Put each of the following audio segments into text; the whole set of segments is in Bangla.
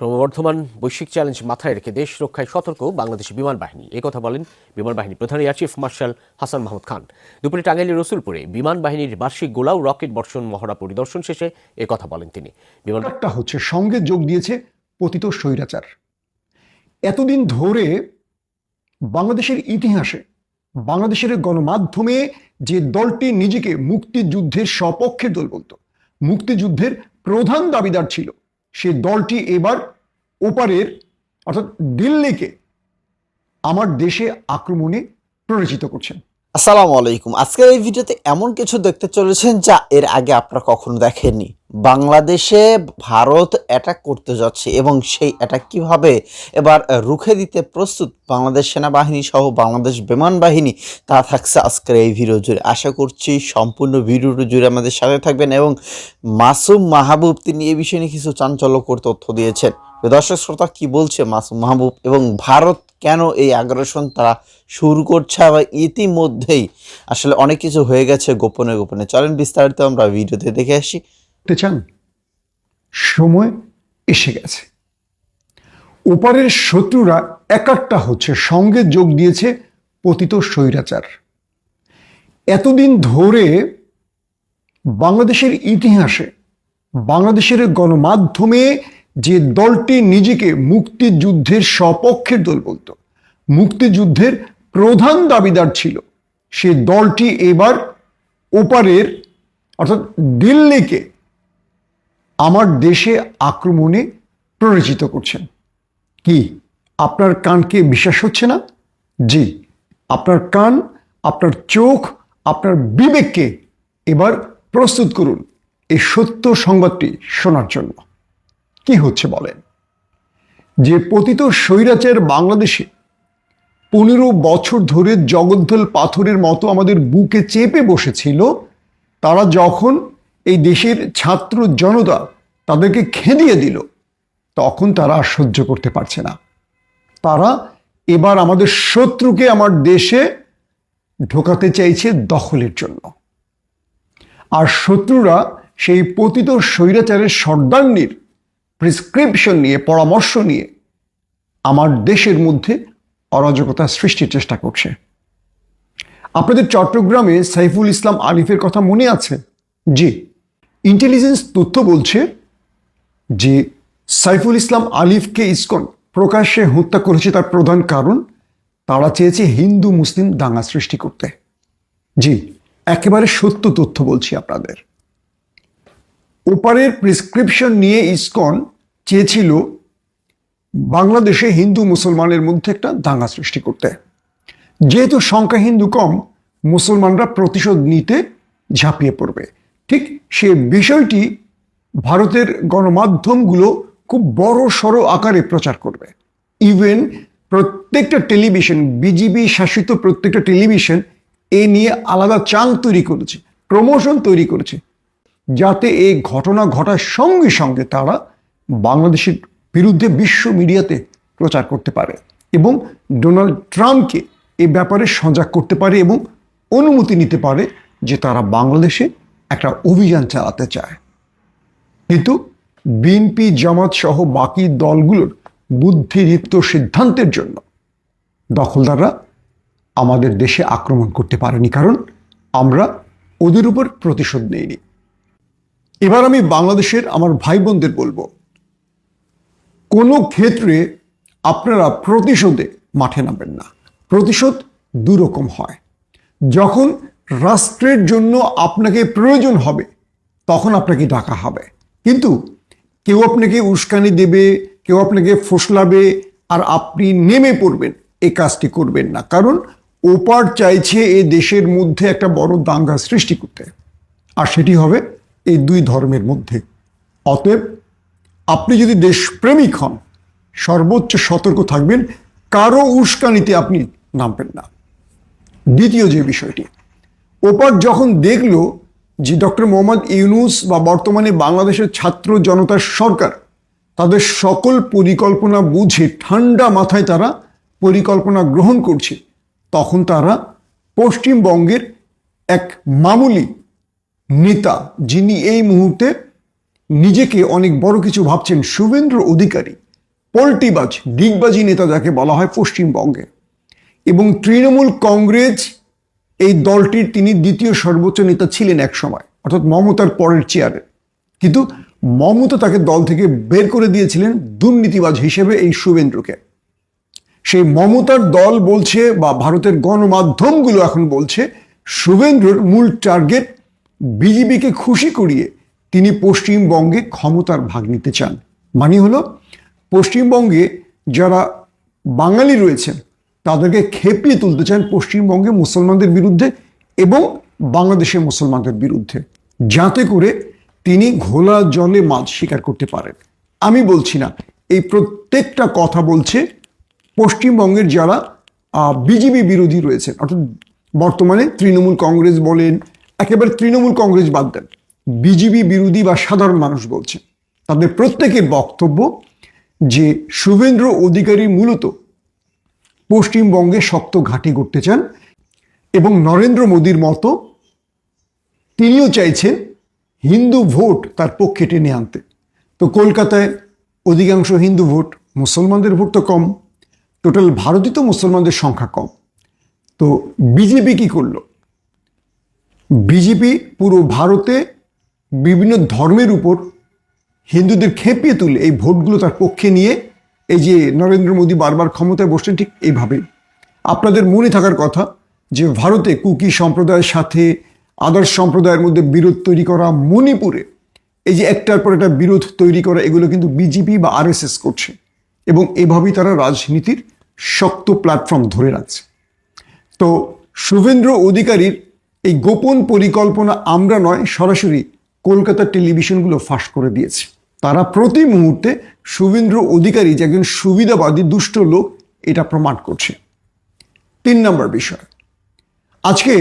ক্রমবর্ধমান বৈশ্বিক চ্যালেঞ্জ মাথায় রেখে দেশ রক্ষায় সতর্ক বাংলাদেশের বিমান বাহিনী। কথা বলেন বিমান বাহিনী প্রধান air chief marshal Hasan Mahmud Khan. দুপুরে টাঙ্গাইলের রসুলপুরে বিমান বাহিনীর বার্ষিক গোলাও রকেট বর্ষণ মহড়া পরিদর্শন শেষে কথা বলেন তিনি। বিমান হচ্ছে, সঙ্গে যোগ দিয়েছে পতিত স্বৈরাচার। এতদিন ধরে বাংলাদেশের ইতিহাসে, বাংলাদেশের গণমাধ্যমে যে দলটি নিজেকে মুক্তিযুদ্ধের সপক্ষের দল বলতো মুক্তিযুদ্ধের প্রধান দাবিদার ছিল সে দলটি এবার ওপারের অর্থাৎ দিল্লিকে আমার দেশে আক্রমণে প্ররোচিত করছেন। আসসালামু আলাইকুম। আজকের এই ভিডিওতে এমন কিছু দেখতে চলেছেন যা এর আগে আপনারা কখনো দেখেননি। বাংলাদেশে ভারত অ্যাটাক করতে যাচ্ছে এবং সেই অ্যাটাক কীভাবে এবার রুখে দিতে প্রস্তুত বাংলাদেশ সেনাবাহিনী সহ বাংলাদেশ বিমান বাহিনী, তা থাকছে আজকের এই ভিডিও জুড়ে। আশা করছি সম্পূর্ণ ভিডিওটি জুড়ে আমাদের সাথে থাকবেন এবং মাসুম মাহবুব, তিনি এ বিষয়ে নিয়ে কিছু চাঞ্চল্যকর তথ্য দিয়েছেন। দর্শক, শ্রোতা, কি বলছে মাসুম মাহবুব এবং ভারত কেন এই আগ্রাসন তারা শুরু করছে আবার ইতিমধ্যেই? আসলে অনেক কিছু হয়ে গেছে গোপনে গোপনে। চলেন বিস্তারিত আমরা ভিডিওতে দেখে আসি। চান? সময় এসে গেছে। ওপারের শত্রুরা একাট্টা হচ্ছে, সঙ্গে যোগ দিয়েছে পতিত স্বৈরাচার। এতদিন ধরে বাংলাদেশের ইতিহাসে, বাংলাদেশের গণমাধ্যমে যে দলটি নিজেকে মুক্তিযুদ্ধের সপক্ষের দল বলতো। মুক্তিযুদ্ধের প্রধান দাবিদার ছিল সে দলটি এবার ওপারের, অর্থাৎ দিল্লিকে আমার দেশে আক্রমণে প্ররোচিত করছেন। কি, আপনার কানকে বিশ্বাস হচ্ছে না? জি, আপনার কান, আপনার চোখ, আপনার বিবেককে এবার প্রস্তুত করুন। এই সত্য সংবাদটি শোনার জন্য। কি হচ্ছে বলেন? যে পতিত স্বৈরাচার বাংলাদেশে পনেরো বছর ধরে জগদ্দল পাথরের মতো আমাদের বুকে চেপে বসেছিল, তারা যখন এই দেশের ছাত্র জনতা তাদেরকে খেদিয়ে দিল, তখন তারা আর সহ্য করতে পারছে না। তারা এবার আমাদের শত্রুকে আমার দেশে ঢোকাতে চাইছে দখলের জন্য। আর শত্রুরা সেই পতিত স্বৈরাচারের সর্দান্নির প্রেসক্রিপশন নিয়ে, পরামর্শ নিয়ে আমার দেশের মধ্যে অরাজকতা সৃষ্টির চেষ্টা করছে। আপনাদের চট্টগ্রামে সাইফুল ইসলাম আলিফের কথা মনে আছে? জি। ইন্টেলিজেন্স তথ্য বলছে যে সাইফুল ইসলাম আলিফকে ইসকন প্রকাশ্যে হত্যা করেছে তার প্রধান কারণ, তারা চেয়েছে হিন্দু মুসলিম দাঙ্গা সৃষ্টি করতে। জি, একেবারে সত্য তথ্য বলছি আপনাদের। ওপারের প্রেসক্রিপশন নিয়ে ইসকন চেয়েছিল বাংলাদেশে হিন্দু মুসলমানের মধ্যে একটা দাঙ্গা সৃষ্টি করতে। যেহেতু সংখ্যা হিন্দু কম, মুসলমানরা প্রতিশোধ নিতে ঝাঁপিয়ে পড়বে। ঠিক সে বিষয়টি ভারতের গণমাধ্যমগুলো খুব বড় সড়ো আকারে প্রচার করবে। ইভেন প্রত্যেকটা টেলিভিশন বিজিবি শাসিত প্রত্যেকটা টেলিভিশন এ নিয়ে আলাদা চাং তৈরি করেছে প্রমোশন তৈরি করেছে। যাতে এই ঘটনা ঘটার সঙ্গে সঙ্গে তারা বাংলাদেশের বিরুদ্ধে বিশ্ব মিডিয়াতে প্রচার করতে পারে এবং ডোনাল্ড ট্রাম্পকে এ ব্যাপারে সজাগ করতে পারে এবং অনুমতি নিতে পারে যে তারা বাংলাদেশে একটা অভিযান চালাতে চায়। কিন্তু বিএনপি, জামাত সহ বাকি দলগুলোর বুদ্ধিদীপ্ত সিদ্ধান্তের জন্য দখলদাররা আমাদের দেশে আক্রমণ করতে পারেনি, কারণ আমরা ওদের উপর প্রতিশোধ নেইনি। এবার আমি বাংলাদেশের আমার ভাই বোনদের বলব, কোনো ক্ষেত্রে আপনারা প্রতিশোধে মাঠে নামবেন না। প্রতিশোধ দুরকম হয়। যখন রাষ্ট্রের জন্য আপনাকে প্রয়োজন হবে, তখন আপনাকে ডাকা হবে। কিন্তু কেউ আপনাকে উস্কানি দেবে, কেউ আপনাকে ফসলাবে, আর আপনি নেমে পড়বেন এই কাজটি করবেন না। কারণ ওপার চাইছে এ দেশের মধ্যে একটা বড় দাঙ্গা সৃষ্টি করতে। আর সেটি হবে এই দুই ধর্মের মধ্যে। অতএব আপনি যদি দেশপ্রেমিক হন, সর্বোচ্চ সতর্ক থাকবেন, কারও উস্কানিতে আপনি নামবেন না। দ্বিতীয় যে বিষয়টি ওপার যখন দেখল যে ডক্টর মোহাম্মদ ইউনুস বা বর্তমানে বাংলাদেশের ছাত্র জনতার সরকার, তাদের সকল পরিকল্পনা বুঝে ঠান্ডা মাথায় তারা পরিকল্পনা গ্রহণ করছে, তখন তারা পশ্চিমবঙ্গের এক মামুলি নেতা যিনি এই মুহূর্তে নিজেকে অনেক বড় কিছু ভাবছেন শুভেন্দ্র অধিকারী, পোল্টিবাজ, ডিগবাজি নেতা যাকে বলা হয় পশ্চিমবঙ্গে। এবং তৃণমূল কংগ্রেস এই দলটির তিনি দ্বিতীয় সর্বোচ্চ নেতা ছিলেন এক সময়, অর্থাৎ মমতার পরের চেয়ারে কিন্তু মমতা তাকে দল থেকে বের করে দিয়েছিলেন দুর্নীতিবাজ হিসেবে এই শুভেন্দ্রকে সেই মমতার দল বলছে বা ভারতের গণমাধ্যমগুলো এখন বলছে শুভেন্দ্রর মূল টার্গেট বিজেপিকে খুশি করিয়ে তিনি পশ্চিমবঙ্গে ক্ষমতার ভাগ নিতে চান। মানে হলো, পশ্চিমবঙ্গে যারা বাঙালি রয়েছেন, তাদেরকে খেপিয়ে তুলতে চান পশ্চিমবঙ্গে মুসলমানদের বিরুদ্ধে এবং বাংলাদেশের মুসলমানদের বিরুদ্ধে, যাতে করে তিনি ঘোলা জলে মাছ শিকার করতে পারেন। আমি বলছি না, এই প্রত্যেকটা কথা বলছে পশ্চিমবঙ্গের যারা বিজেপি বিরোধী রয়েছেন, অর্থাৎ বর্তমানে তৃণমূল কংগ্রেস বলেন একেবারে তৃণমূল কংগ্রেস বাদ দেন। বিজেপি বিরোধী বা সাধারণ মানুষ বলছেন তাদের প্রত্যেকের বক্তব্য যে শুভেন্দ্র অধিকারী মূলত পশ্চিমবঙ্গে শক্ত ঘাঁটি করতে চান এবং নরেন্দ্র মোদীর মতো তিনিও চাইছেন হিন্দু ভোট তার পক্ষে টেনে আনতে। তো কলকাতায় অধিকাংশ হিন্দু ভোট মুসলমানদের ভোট তো কম, টোটাল ভারতই তো মুসলমানদের সংখ্যা কম। তো বিজেপি কি করল? বিজেপি পুরো ভারতে বিভিন্ন ধর্মের উপর হিন্দুদের খেপিয়ে তুলে এই ভোটগুলো তার পক্ষে নিয়ে এই যে নরেন্দ্র মোদী বারবার ক্ষমতায় বসছেন ঠিক এইভাবেই। আপনাদের মনে থাকার কথা যে ভারতে কুকি সম্প্রদায়ের সাথে, আদার্স সম্প্রদায়ের মধ্যে বিরোধ তৈরি করা, মণিপুরে এই যে একটার পর একটা বিরোধ তৈরি করা, এগুলো কিন্তু বিজেপি বা আরএসএস করছে এবং এভাবেই তারা রাজনীতির শক্ত প্ল্যাটফর্ম ধরে রাখছে। তো শুভেন্দ্র অধিকারীর এই গোপন পরিকল্পনা আমরা নয়, সরাসরি কলকাতার টেলিভিশনগুলো ফাঁস করে দিয়েছে। তারা প্রতি মুহূর্তে শুভেন্দ্র অধিকারী যে একজন সুবিধাবাদী, দুষ্ট লোক, এটা প্রমাণ করছে। তিন নম্বর বিষয়। আজকে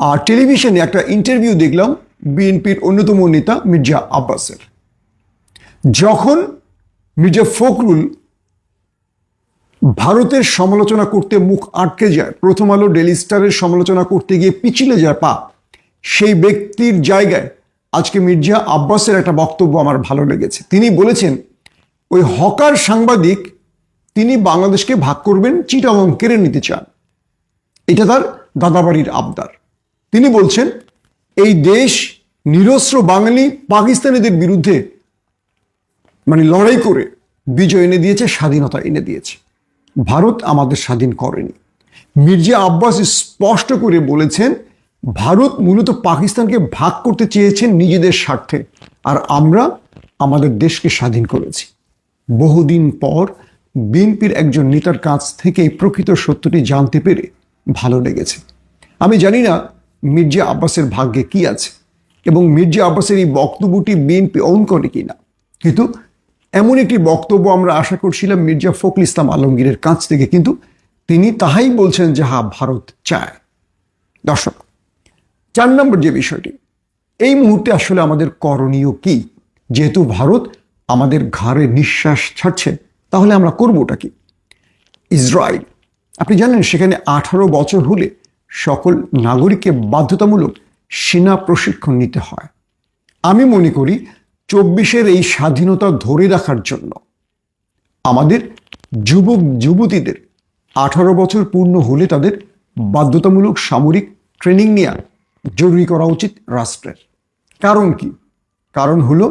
আর টেলিভিশনে একটা ইন্টারভিউ দেখলাম বিএনপির অন্যতম নেতা মির্জা আব্বাসের। যখন মির্জা ফখরুল ভারতের সমালোচনা করতে মুখ আটকে যায়। প্রথম আলো ডেলি স্টারের সমালোচনা করতে গিয়ে পিছলে যায় পা। সেই ব্যক্তির জায়গায় আজকে মির্জা আব্বাসের একটা বক্তব্য আমার ভালো লেগেছে। তিনি বলেছেন, ওই হকার সাংবাদিক, তিনি বাংলাদেশকে ভাগ করবেন, চিটাগং কেড়ে নিতে চান। এটা তার দাদাবাড়ির আবদার। তিনি বলছেন, এই দেশ নিরস্ত্র বাঙালি পাকিস্তানিদের বিরুদ্ধে মানে লড়াই করে বিজয় এনে দিয়েছে, স্বাধীনতা এনে দিয়েছে। ভারত আমাদের স্বাধীন করেনি। মির্জা আব্বাস স্পষ্ট করে বলেছেন, ভারত মূলত পাকিস্তানকে ভাগ করতে চেয়েছেন নিজেদের স্বার্থে, আর আমরা আমাদের দেশকে স্বাধীন করেছি। বহুদিন পর বিএনপির একজন নেতার কাছ থেকে প্রকৃত সত্যটি জানতে পেরে ভালো লেগেছে। আমি জানি না মির্জা আব্বাসের ভাগ্যে কি আছে, এবং মির্জা আব্বাসের এই বক্তব্যটি বিএনপি অন করে কিনা, কিন্তু এমন একটি বক্তব্য আমরা আশা করছিলাম মির্জা ফখরুল ইসলাম আলমগীরের কাছ থেকে, কিন্তু তিনি তাহাই বলছেন যে হ্যাঁ ভারত চায়। দর্শক, চার নম্বর যে বিষয়টি, এই মুহূর্তে আসলে আমাদের করণীয় কি? যেহেতু ভারত আমাদের ঘাড়ে নিঃশ্বাস ছাড়ছে, তাহলে আমরা করবোটা কি? ইসরায়েল, আপনি জানেন সেখানে আঠারো বছর হলে সকল নাগরিককে বাধ্যতামূলক সেনা প্রশিক্ষণ নিতে হয়। আমি মনে করি চব্বিশের এই স্বাধীনতা ধরে রাখার জন্য আমাদের যুবক যুবতীদের আঠারো বছর পূর্ণ হলে তাদের বাধ্যতামূলক সামরিক ট্রেনিং নেওয়া জরুরি করা উচিত রাষ্ট্রের। কারণ কি? কারণ হলো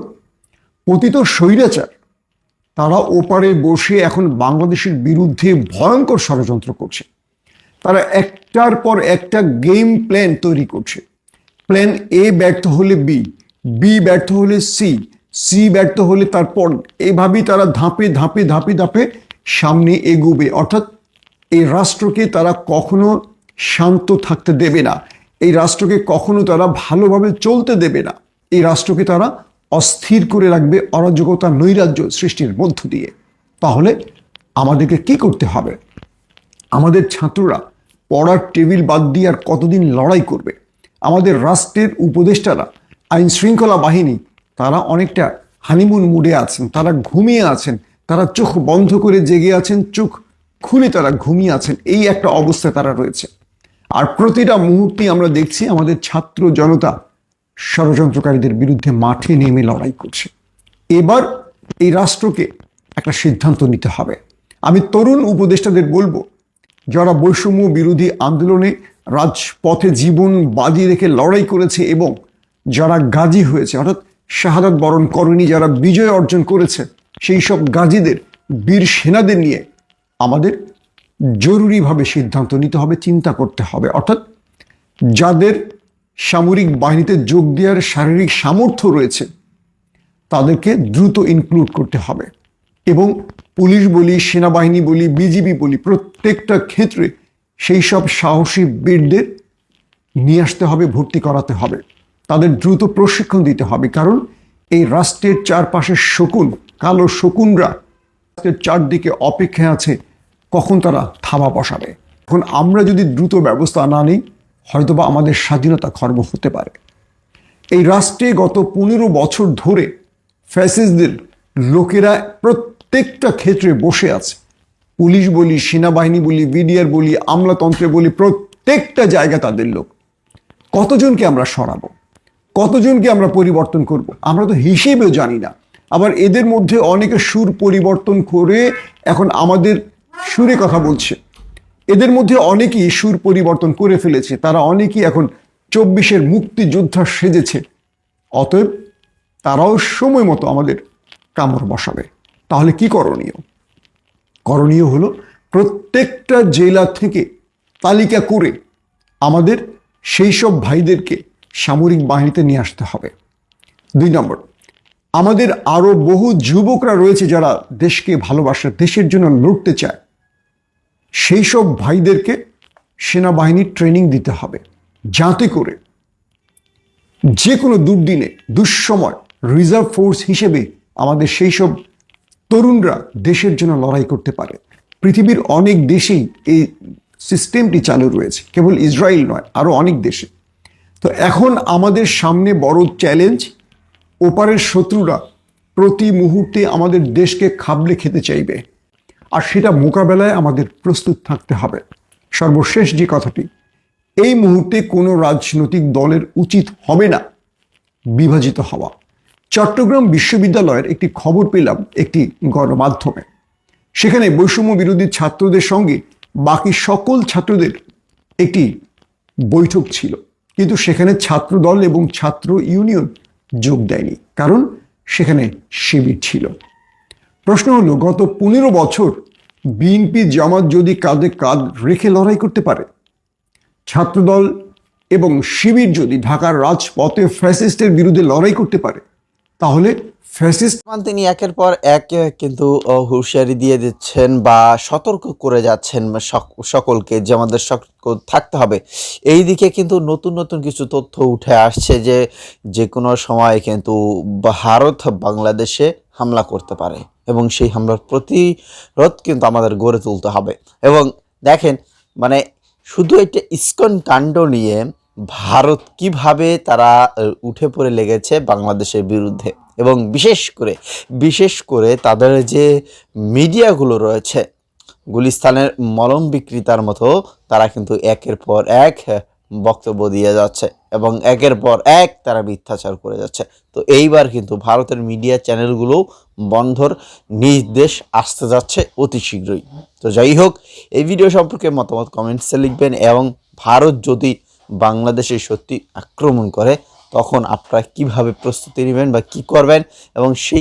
পতিত স্বৈরাচার, তারা ওপারে বসে এখন বাংলাদেশের বিরুদ্ধে ভয়ঙ্কর ষড়যন্ত্র করছে। তারা একটার পর একটা গেম প্ল্যান তৈরি করছে। প্ল্যান এ ব্যর্থ হলে বি বি ব্যর্থ হলে সি সি ব্যর্থ হলে তারপর এভাবেই তারা ধাপে ধাপে ধাপে ধাপে সামনে এগোবে। অর্থাৎ এই রাষ্ট্রকে তারা কখনো শান্ত থাকতে দেবে না। এই রাষ্ট্রকে কখনো তারা ভালোভাবে চলতে দেবে না। এই রাষ্ট্রকে তারা অস্থির করে রাখবে অরাজকতা, নৈরাজ্য সৃষ্টির মধ্য দিয়ে। তাহলে আমাদেরকে কি করতে হবে? আমাদের ছাত্ররা পড়ার টেবিল বাদ দিয়ে আর কতদিন লড়াই করবে? আমাদের রাষ্ট্রের উপদেষ্টারা আইন শৃঙ্খলা বাহিনী, তারা অনেকটা হানিমুন মুডে আছেন, তারা ঘুমিয়ে আছেন, তারা চোখ বন্ধ করে জেগে আছেন, চোখ খুলে তারা ঘুমিয়ে আছেন, এই একটা অবস্থায় তারা রয়েছে। আর প্রতিটা মুহূর্তে আমরা দেখছি আমাদের ছাত্র জনতা ষড়যন্ত্রকারীদের বিরুদ্ধে মাঠে নেমে লড়াই করছে। এবার এই রাষ্ট্রকে একটা সিদ্ধান্ত নিতে হবে। আমি তরুণ উপদেষ্টাদের বলব, যারা বৈষম্য বিরোধী আন্দোলনে রাজপথে জীবন বাজি রেখে লড়াই করেছে এবং যারা গাজী হয়েছে, অর্থাৎ শাহাদাত বরণ করেনি, যারা বিজয় অর্জন করেছে, সেই সব গাজীদের, বীর সেনাদের নিয়ে আমাদের জরুরিভাবে সিদ্ধান্ত নিতে হবে, চিন্তা করতে হবে। অর্থাৎ যাদের সামরিক বাহিনীতে যোগ দেওয়ার শারীরিক সামর্থ্য রয়েছে, তাদেরকে দ্রুত ইনক্লুড করতে হবে এবং পুলিশ বলি, সেনাবাহিনী বলি, বিজিবি বলি, প্রত্যেকটা ক্ষেত্রে সেই সব সাহসী বীরদের নিয়ে আসতে হবে, ভর্তি করাতে হবে। তাদের দ্রুত প্রশিক্ষণ দিতে হবে। কারণ এই রাষ্ট্রের চারপাশে শকুন, কালো শকুনরা রাষ্ট্রের চারদিকে অপেক্ষায় আছে, কখন তারা থাবা বসাবে? এখন আমরা যদি দ্রুত ব্যবস্থা না নিই, হয়তোবা আমাদের স্বাধীনতা খর্ব হতে পারে। এই রাষ্ট্রে গত পনেরো বছর ধরে ফ্যাসিসদের লোকেরা প্রত্যেকটা ক্ষেত্রে বসে আছে। পুলিশ বলি, সেনাবাহিনী বলি, বিডিআর বলি, আমলাতন্ত্রে বলি, প্রত্যেকটা জায়গা তাদের লোক। কতজনকে আমরা সরাবো? কতজনকে আমরা পরিবর্তন করব? আমরা তো হিসেবেও জানি না। আবার এদের মধ্যে অনেকে সুর পরিবর্তন করে এখন আমাদের সুরে কথা বলছে। এদের মধ্যে অনেকেই সুর পরিবর্তন করে ফেলেছে। তারা অনেকেই এখন চব্বিশের মুক্তিযোদ্ধা সেজেছে। অতএব তারাও সময় মতো আমাদের কামড় বসাবে। তাহলে কি করণীয়? করণীয় হলো প্রত্যেকটা জেলা থেকে তালিকা করে আমাদের সেই সব ভাইদেরকে সামরিক বাহিনীতে নিয়ে আসতে হবে। দুই নম্বর, আমাদের আরও বহু যুবকরা রয়েছে যারা দেশকে ভালোবাসে, দেশের জন্য লড়তে চায়। সেই সব ভাইদেরকে সেনাবাহিনীর ট্রেনিং দিতে হবে, যাতে করে যে কোনো দুর্দিনে, দুঃসময় রিজার্ভ ফোর্স হিসেবে আমাদের সেই সব তরুণরা দেশের জন্য লড়াই করতে পারে। পৃথিবীর অনেক দেশেই এই সিস্টেমটি চালু রয়েছে, কেবল ইসরায়েল নয় আরও অনেক দেশে। তো এখন আমাদের সামনে বড় চ্যালেঞ্জ ওপারের শত্রুরা প্রতি মুহূর্তে আমাদের দেশকে খাবলে খেতে চাইবে। আর সেটা মোকাবেলায় আমাদের প্রস্তুত থাকতে হবে। সর্বশেষ যে কথাটি, এই মুহূর্তে কোনো রাজনৈতিক দলের উচিত হবে না বিভাজিত হওয়া। চট্টগ্রাম বিশ্ববিদ্যালয়ের একটি খবর পেলাম একটি গণমাধ্যমে। সেখানে বৈষম্য বিরোধী ছাত্রদের সঙ্গে বাকি সকল ছাত্রদের একটি বৈঠক ছিল। কিন্তু সেখানে ছাত্র দল এবং ছাত্র ইউনিয়ন যোগ দেয়নি, কারণ সেখানে শিবির ছিল। প্রশ্ন হলো, গত পনেরো বছর বিএনপি জামাত যদি কাঁধে কাঁধ রেখে লড়াই করতে পারে, ছাত্রদল এবং শিবির যদি ঢাকার রাজপথে ফ্যাসিস্টের বিরুদ্ধে লড়াই করতে পারে, তাহলে ফ্যাসিস্ট তিনি একের পর এক কিন্তু হুঁশিয়ারি দিয়ে দিচ্ছেন বা সতর্ক করে যাচ্ছেন সক- সকলকে যে আমাদের থাকতে হবে। এই দিকে কিন্তু নতুন নতুন কিছু তথ্য উঠে আসছে যে যে কোনো সময় কিন্তু ভারত বাংলাদেশে হামলা করতে পারে এবং সেই হামলার প্রতিরোধ কিন্তু আমাদের গড়ে তুলতে হবে। এবং দেখেন মানে শুধু একটা ইস্কন কাণ্ড নিয়ে ভারত কীভাবে তারা উঠে পড়ে লেগেছে বাংলাদেশের বিরুদ্ধে? এবং বিশেষ করে বিশেষ করে তাদের যে মিডিয়াগুলো রয়েছে, গুলিস্তানের মলম বিক্রেতার মতো, তারা কিন্তু একের পর এক বক্তব্য দিয়ে যাচ্ছে এবং একের পর এক তারা মিথ্যাচার করে যাচ্ছে। তো এইবার কিন্তু ভারতের মিডিয়া চ্যানেলগুলো বন্ধর নির্দেশ আসতে যাচ্ছে অতি শীঘ্রই। তো যাই হোক, এই ভিডিও সম্পর্কে মতামত কমেন্টসে লিখবেন এবং ভারত যদি বাংলাদেশে সত্যি আক্রমণ করে তখন আপনারা কীভাবে প্রস্তুতি নেবেন বা কি করবেন এবং সেই